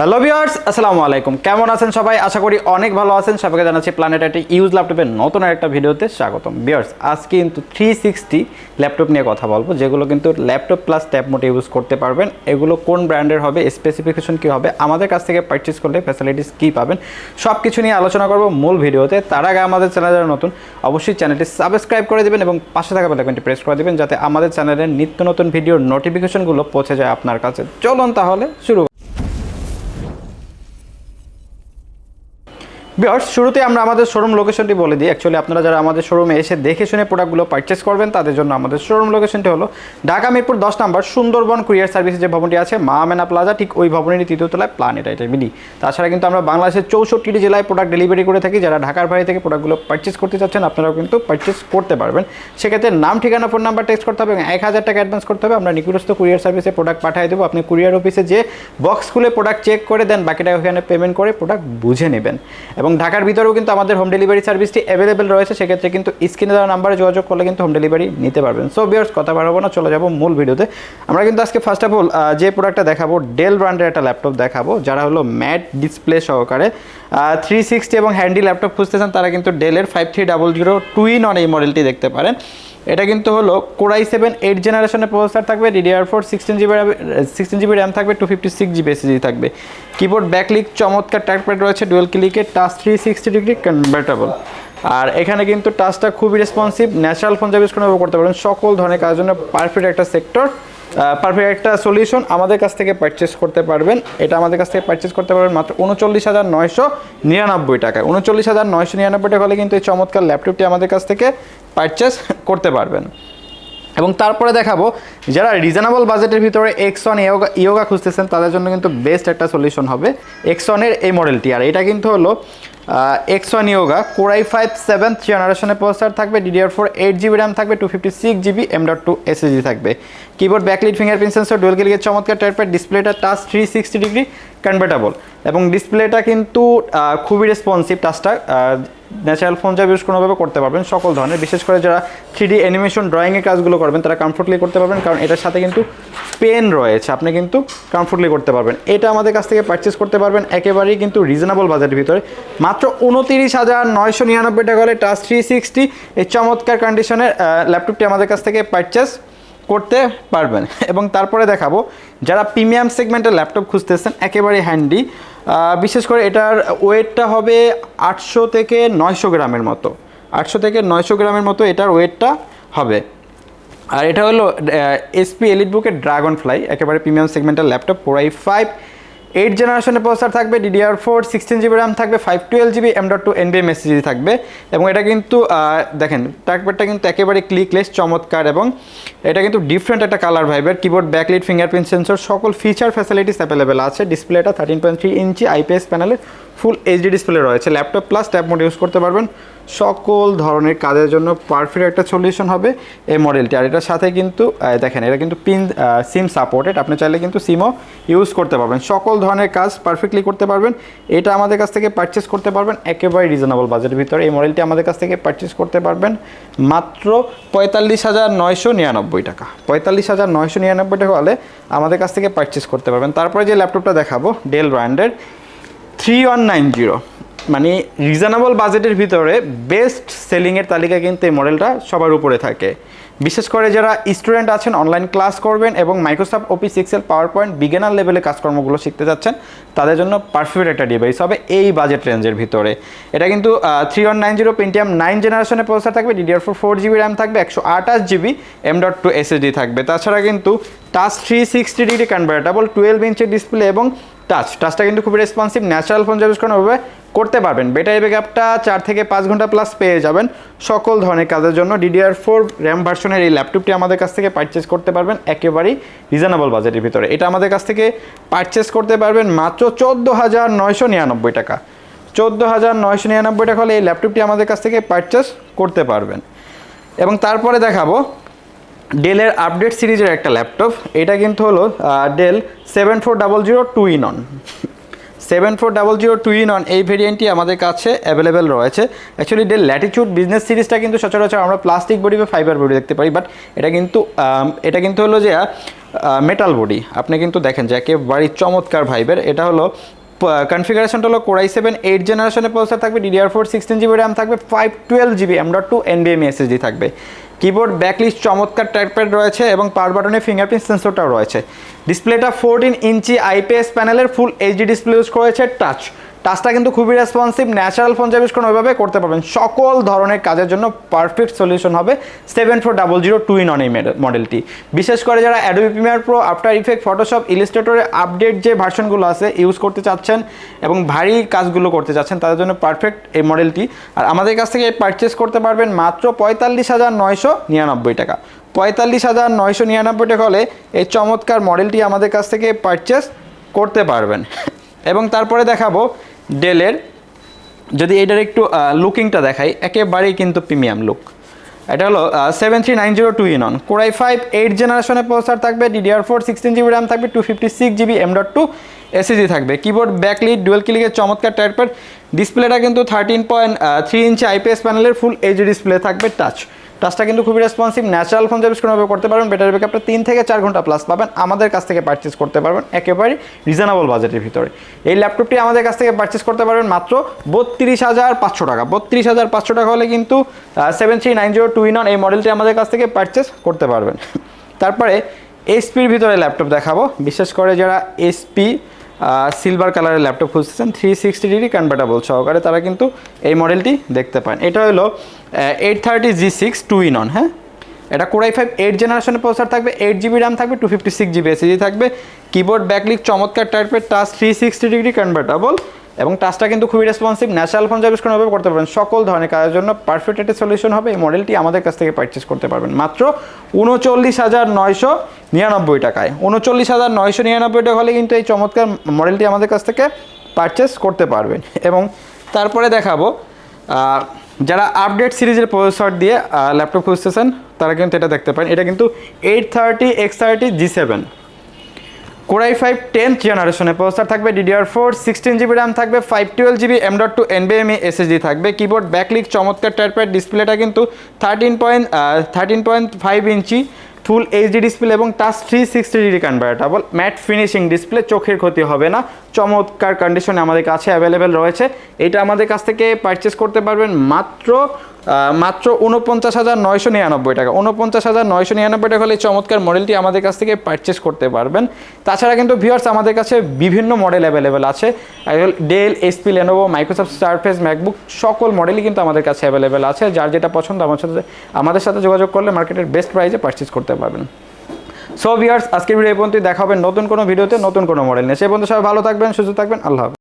Hello viewers আসসালামু আলাইকুম কেমন আছেন সবাই? আশা করি অনেক ভালো আছেন। সবাইকে জানাচ্ছি প্ল্যানেট একটি ইউজ ল্যাপটপের নতুন একটা ভিডিওতে স্বাগতম। ভিউয়ার্স আজকে কিন্তু থ্রি সিক্সটি ল্যাপটপ নিয়ে কথা বলব, যেগুলো কিন্তু ল্যাপটপ প্লাস ট্যাব মোটে ইউজ করতে পারবেন। এগুলো কোন ব্র্যান্ডের হবে স্পেসিফিকেশন কী হবে, আমাদের কাছ থেকে পারচেস করলে ফ্যাসিলিটিস কী পাবেন সব কিছু নিয়ে আলোচনা করব মূল ভিডিওতে। তার আগে আমাদের চ্যানেল যারা নতুন, অবশ্যই চ্যানেলটি সাবস্ক্রাইব করে দেবেন এবং পাশে থাকা বেলাইকনটি প্রেস করে দেবেন, যাতে আমাদের চ্যানেলের নিত্য নতুন ভিডিওর নোটিফিকেশনগুলো পৌঁছে যায় আপনার কাছে। চলুন তাহলে শুরু বিয়ার্স শুরুতে আমরা আমাদের শোরুম লোকেশনটি বলে দিই। অ্যাকচুয়ালি আপনারা যারা আমাদের শোরুমে এসে দেখে শুনে প্রোডাক্টগুলো পারচেস করবেন, তাদের জন্য আমাদের শোরুম লোকেশনটি হলো ঢাকা মিরপুর দশ নম্বর সুন্দরবন কুরিয়ার সার্ভিসের যে ভবনটি আছে, মা মেনা প্লাজা, ঠিক ওই ভবনেরই তৃতীয় তলায় প্ল্যানেট আইটেমিডি তাছাড়া কিন্তু আমরা বাংলাদেশের চৌষট্টিটি জেলায় প্রোডাক্ট ডেলিভারি করে থাকি। যারা ঢাকার বাইরে থেকে প্রোডাক্টগুলো পারচেস করতে চাচ্ছেন, আপনারাও কিন্তু পারচেস করতে পারবেন। সেক্ষেত্রে নাম, ঠিকানা ফোন নাম্বার টেক্সট করতে হবে এবং এক হাজার টাকা অ্যাডভান্স করতে হবে। আমরা নিকটস্থ কুরিয়ার সার্ভিসে প্রোডাক্ট পাঠিয়ে দেবো। আপনি কুরিয়ার অফিসে যে বক্স খুলে প্রোডাক্ট চেক করে দেন, বাকিটা ওখানে পেমেন্ট করে প্রোডাক্ট বুঝে নেবেন। এবং ঢাকার ভিতরেও কিন্তু আমাদের হোম ডেলিভারি সার্ভিসটি অ্যাভেলেবেল রয়েছে, সেক্ষেত্রে কিন্তু স্ক্রিনে দেওয়া নাম্বারে যোগাযোগ করলে কিন্তু হোম ডেলিভারি নিতে পারবেন। সো বিয়ার্স কথা বাড়াবো না, চলে যাব মূল ভিডিওতে আমরা কিন্তু আজকে ফার্স্ট অফ অল যে প্রোডাক্টটা দেখাবো ডেল ব্র্যান্ডের একটা ল্যাপটপ দেখাবো, যারা হলো ম্যাট ডিসপ্লে সহকারে থ্রি সিক্সটি এবং হ্যান্ডি ল্যাপটপ খুঁজতে চান তারা কিন্তু ডেলের five three double zero two in one এই মডেলটি দেখতে পারেন। এটা কিন্তু হলো কোরাই সেভেন এইট জেনারেশনের প্রসেসর থাকবে DDR four sixteen GB sixteen GB RAM থাকবে two fifty six GB SSD থাকবে। কিবোর্ড ব্যাকলিক চমৎকার ট্র্যাকপ্যাড রয়েছে dual ক্লিকে touch three sixty degree convertible আর এখানে কিন্তু টাচটা খুবই রেসপন্সিভ ন্যাচারাল ফোন যাবে করে করতে পারেন সকল ধরনের কাজের জন্য পারফেক্ট একটা সেক্টর পারফেক্ট একটা সলিউশন আমাদের কাছ থেকে পারচেস করতে পারবেন। এটা আমাদের কাছ থেকে পারচেস করতে পারবেন মাত্র উনচল্লিশ হাজার নয়শো নিরানব্বই টাকায় উনচল্লিশ হাজার নয়শো নিরানব্বই টাকা হলে কিন্তু এই চমৎকার ল্যাপটপটি আমাদের কাছ থেকে পারচেস করতে পারবেন। এবং তারপরে দেখাবো, যারা রিজনেবল বাজেটের ভিতরে এক্সন ইয়োগা ইয়োগা খুঁজতেছেন, তাদের জন্য কিন্তু বেস্ট একটা সলিউশন হবে এক্সনের এই মডেলটি আর এটা কিন্তু হলো exon Yoga core i five seven three জেনারেশনের প্রসেসর থাকবে DDR four eight GB RAM থাকবে two fifty six GB M dot two SSD থাকবে। Keyboard backlit fingerprint sensor dual গেলিগের চমৎকার টাইপের ডিসপ্লেটা touch three sixty degree convertible এবং ডিসপ্লেটা কিন্তু খুবই রেসপন্সিভ টাচটা ন্যাচারাল ফোন যা ইউজ কোনোভাবে করতে পারবেন, সকল ধরনের। বিশেষ করে যারা থ্রি অ্যানিমেশন ড্রয়িংয়ের কাজগুলো করবেন, তারা কমফোর্টলি করতে পারবেন, কারণ এটার সাথে কিন্তু পেন রয়েছে। আপনি কিন্তু কমফোর্টলি করতে পারবেন। এটা আমাদের কাছ থেকে পারচেস করতে পারবেন, একেবারেই কিন্তু রিজনেবল বাজেটের ভিতরে। মাত্র উনতিরিশ হাজার নয়শো নিরানব্বই টাকা হলে টাচ থ্রি সিক্সটি এই চমৎকার কন্ডিশনের ল্যাপটপটি আমাদের কাছ থেকে পারচেস করতে পারবেন। এবং তারপরে দেখাবো, যারা প্রিমিয়াম সেগমেন্টের ল্যাপটপ খুঁজতেছেন একেবারে হ্যান্ডি। বিশেষ করে এটার ওয়েটটা হবে আটশো থেকে নয়শো গ্রামের মতো। আটশো থেকে নয়শো গ্রামের মতো এটার ওয়েটটা হবে। আর এটা হলো এসপি এলিট বুকের ড্রাগন ফ্লাই একেবারে প্রিমিয়াম সেগমেন্টের laptop core i five eight জেনারেশনের প্রসেসর থাকবে DDR four sixteen GB RAM থাকবে five twelve GB M dot two এনবিএম SSD থাকবে। এবং এটা কিন্তু দেখেন ট্র্যাকপ্যাডটা কিন্তু একেবারে ক্লিকলেস চমৎকার এবং এটা কিন্তু ডিফারেন্ট একটা কালার ভাইবের কিবোর্ড ব্যাকলিট ফিঙ্গারপ্রিন্ট সেন্সর সকল ফিচার ফ্যাসিলিটিস অ্যাভেলেবেল আছে। ডিসপ্লেটা thirteen point three inch IPS প্যানেলে ফুল এইচডি ডিসপ্লে রয়েছে। Laptop plus tab mode use করতে পারবেন। সকল ধরনের কাজের জন্য পারফেক্ট একটা সলিউশন হবে এই মডেলটি আর এটার সাথে কিন্তু দেখেন, এটা কিন্তু পিন সিম সাপোর্টেড আপনি চাইলে কিন্তু সিমও ইউজ করতে পারবেন। সকল ধরনের কাজ পারফেক্টলি করতে পারবেন। এটা আমাদের কাছ থেকে পারচেস করতে পারবেন একেবারে রিজনেবল বাজেটের ভিতরে। এই মডেলটি আমাদের কাছ থেকে পারচেস করতে পারবেন মাত্র পঁয়তাল্লিশ হাজার নয়শো নিরানব্বই টাকা। পঁয়তাল্লিশ হাজার নয়শো নিরানব্বই টাকা হলে আমাদের কাছ থেকে পারচেস করতে পারবেন। তারপরে যে ল্যাপটপটা দেখাবো ডেল ব্র্যান্ডের থ্রি ওয়ান নাইন জিরো মানে রিজনেবল বাজেটের ভিতরে বেস্ট সেলিংয়ের তালিকা কিন্তু এই মডেলটা সবার উপরে থাকে। বিশেষ করে যারা স্টুডেন্ট আছেন অনলাইন ক্লাস করবেন এবং Microsoft office excel powerpoint beginner লেভেলে কাজকর্মগুলো শিখতে যাচ্ছেন তাদের জন্য পারফেক্ট একটা ডিভাইস হবে এই বাজেট রেঞ্জের ভিতরে। এটা কিন্তু three one nine zero pentium nine জেনারেশনের প্রসেসর থাকবে DDR four four GB RAM থাকবে, একশো আঠাশ GB M dot two SSD থাকবে। তাছাড়া কিন্তু touch three sixty degree convertible twelve ইঞ্চের display এবং টাচ টাচটা কিন্তু খুবই রেসপন্সিভ ন্যাচারাল ফোন করানোভাবে করতে পারবেন। ব্যাটারি ব্যাকআপটা চার থেকে পাঁচ ঘণ্টা প্লাস পেয়ে যাবেন। সকল ধরনের কাজের জন্য ডিডিআর ফোর র্যাম ভার্সনের এই ল্যাপটপটি আমাদের কাছ থেকে পারচেস করতে পারবেন একেবারেই রিজনেবল বাজেটের ভিতরে। এটা আমাদের কাছ থেকে পারচেস করতে পারবেন মাত্র চোদ্দ হাজার নয়শো নিরানব্বই টাকা। চোদ্দ হাজার নয়শো নিরানব্বই টাকা হলে এই ল্যাপটপটি আমাদের কাছ থেকে পারচেস করতে পারবেন। এবং তারপরে দেখাবো ডেলের আপডেট সিরিজের একটা ল্যাপটপ এটা কিন্তু হলো Dell seven four double zero two in one seven four double zero two in one এই ভেরিয়েন্টটি আমাদের কাছে অ্যাভেলেবেল রয়েছে। অ্যাকচুয়ালি ডেল ল্যাটিচিউড বিজনেস সিরিজটা কিন্তু সচরাচর আমরা প্লাস্টিক বডি বা ফাইবার বডি দেখতে পারি বাট এটা কিন্তু এটা কিন্তু হলো যে মেটাল বডি আপনি কিন্তু দেখেন যে একেবারে চমৎকার ভাইবের এটা হলো কনফিগারেশনটা হলো কোরাই সেভেন এইট জেনারেশনের প্রসেসর থাকবে DDR four sixteen GB RAM থাকবে five twelve GB M dot two এনবিএম SSD থাকবে। কিবোর্ড ব্যাকলিস্ট চমৎকার ট্র্যাকপ্যাড রয়েছে এবং পাওয়ার বাটনে ফিঙ্গারপ্রিন্ট সেন্সরটাও রয়েছে। ডিসপ্লেটা ফোরটিন ইঞ্চি আইপিএস প্যানেলের ফুল এইচডি ডিসপ্লে ইউজ করেছে টাচ টাচটা কিন্তু খুবই রেসপন্সিভ ন্যাচারাল ফোন কোনো ওইভাবে করতে পারবেন। সকল ধরনের কাজের জন্য পারফেক্ট সলিউশন হবে seven four double zero two in one এই মডেলটি বিশেষ করে যারা Adobe premiere pro after effect photoshop ইলিস্ট্রেটরের update যে ভার্সনগুলো আছে ইউজ করতে চাচ্ছেন এবং ভারী কাজগুলো করতে চাচ্ছেন, তাদের জন্য পারফেক্ট এই মডেলটি আর আমাদের কাছ থেকে পারচেস করতে পারবেন মাত্র পঁয়তাল্লিশ হাজার নয়শো নিরানব্বই টাকা। পঁয়তাল্লিশ হাজার নয়শো নিরানব্বই টাকা হলে এই চমৎকার মডেলটি আমাদের কাছ থেকে পারচেস করতে পারবেন। এবং তারপরে দেখাবো ডেলের, যদি এটার একটু লুকিংটা দেখাই, একেবারেই কিন্তু প্রিমিয়াম লুক এটা হলো seven three nine zero two in one core i five eight জেনারেশনের প্রসেসর থাকবে DDR four sixteen GB RAM থাকবে two fifty six GB M dot two SSD থাকবে। কিবোর্ড ব্যাকলিট ডুয়েল ক্লিকের চমৎকার টাইপের ডিসপ্লেটা কিন্তু thirteen point three inch IPS প্যানেলের ফুল এইচডি ডিসপ্লে থাকবে টাচ টাচটা কিন্তু খুবই রেসপন্সিভ ন্যাচারাল ফোন সার্ভিস কোনোভাবে করতে পারবেন ব্যাটারি ব্যাকআপটা তিন থেকে চার ঘণ্টা প্লাস পাবেন, আমাদের কাছ থেকে পারচেস করতে পারবেন একেবারে রিজনেবল বাজেটের ভিতরে। এই ল্যাপটপটি আমাদের কাছ থেকে পারচেস করতে পারবেন মাত্র বত্রিশ হাজার পাঁচশো টাকা। বত্রিশ হাজার পাঁচশো টাকা হলে কিন্তু seven three nine zero two in এই মডেলটি আমাদের কাছ থেকে পারচেস করতে পারবেন। তারপরে এসপির ভিতরে ল্যাপটপ দেখাবো। বিশেষ করে যারা এসপি সিলভার কালারের ল্যাপটপ খুঁজতেছেন থ্রি সিক্সটি ডিগ্রি কনভার্টেবল সহকারে তারা কিন্তু এই মডেলটি দেখতে পান। এটা হলো eight thirty G six two in one হ্যাঁ? এটা কোরাই ফাইভ এইট জেনারেশনের প্রসার থাকবে এইট জিবি র্যাম থাকবে two fifty six GB SSD থাকবে। কিবোর্ড ব্যাকলিক চমৎকার টাইপের touch three sixty degree convertible এবং টাচটা কিন্তু খুবই রেসপন্সিভ ন্যাচারাল ফোন কোনোভাবে করতে পারবেন। সকল ধরনের কাজের জন্য পারফেক্ট একটা সলিউশন হবে। এই মডেলটি আমাদের কাছ থেকে পারচেস করতে পারবেন। মাত্র উনচল্লিশ হাজার নয়শো নিরানব্বই টাকায়। উনচল্লিশ হাজার নয়শো নিরানব্বই টাকা হলে কিন্তু এই চমৎকার মডেলটি আমাদের কাছ থেকে পারচেস করতে পারবেন। এবং তারপরে দেখাবো যারা আপডেট সিরিজের প্রসেসর দিয়ে ল্যাপটপ খুঁজতেছেন, তারা কিন্তু এটা দেখতে পারেন। এটা কিন্তু eight thirty X thirty G seven core i five tenth জেনারেশনে প্রসেসর থাকবে DDR four sixteen GB RAM থাকবে five twelve GB M dot two এনবিএমই SSD থাকবে কিবোর্ড ব্যাকলিক চমৎকার টাইপের ডিসপ্লেটা কিন্তু thirteen point thirteen point five inch full HD display এবং touch three sixty degree convertible matte finishing display চোখের ক্ষতি হবে না, চমৎকার কন্ডিশনে আমাদের কাছে অ্যাভেলেবেল রয়েছে। এটা আমাদের কাছ থেকে পারচেস করতে পারবেন মাত্র মাত্র উনপঞ্চাশ হাজার নয়শো নিরানব্বই টাকা। উনপঞ্চাশ হাজার নয়শো নিরানব্বই টাকা হলে এই চমৎকার মডেলটি আমাদের কাছ থেকে পারচেস করতে পারবেন। তাছাড়া কিন্তু ভিউয়ার্স আমাদের কাছে বিভিন্ন মডেল অ্যাভেলেবেল আছে। Dell HP Lenovo Microsoft surface MacBook সকল মডেলই কিন্তু আমাদের কাছে অ্যাভেলেবেল আছে। যার যেটা পছন্দ, আমার সাথে আমাদের সাথে যোগাযোগ করলে মার্কেটের বেস্ট প্রাইসে পারচেস করতে পারবেন। সো ভিউয়ার্স আজকের ভিডিও এই পর্যন্ত দেখা হবে নতুন কোনো ভিডিওতে নতুন কোনো মডেল নিয়ে। সেই পর্যন্ত সবাই ভালো থাকবেন, সুস্থ থাকবেন। আল্লাহ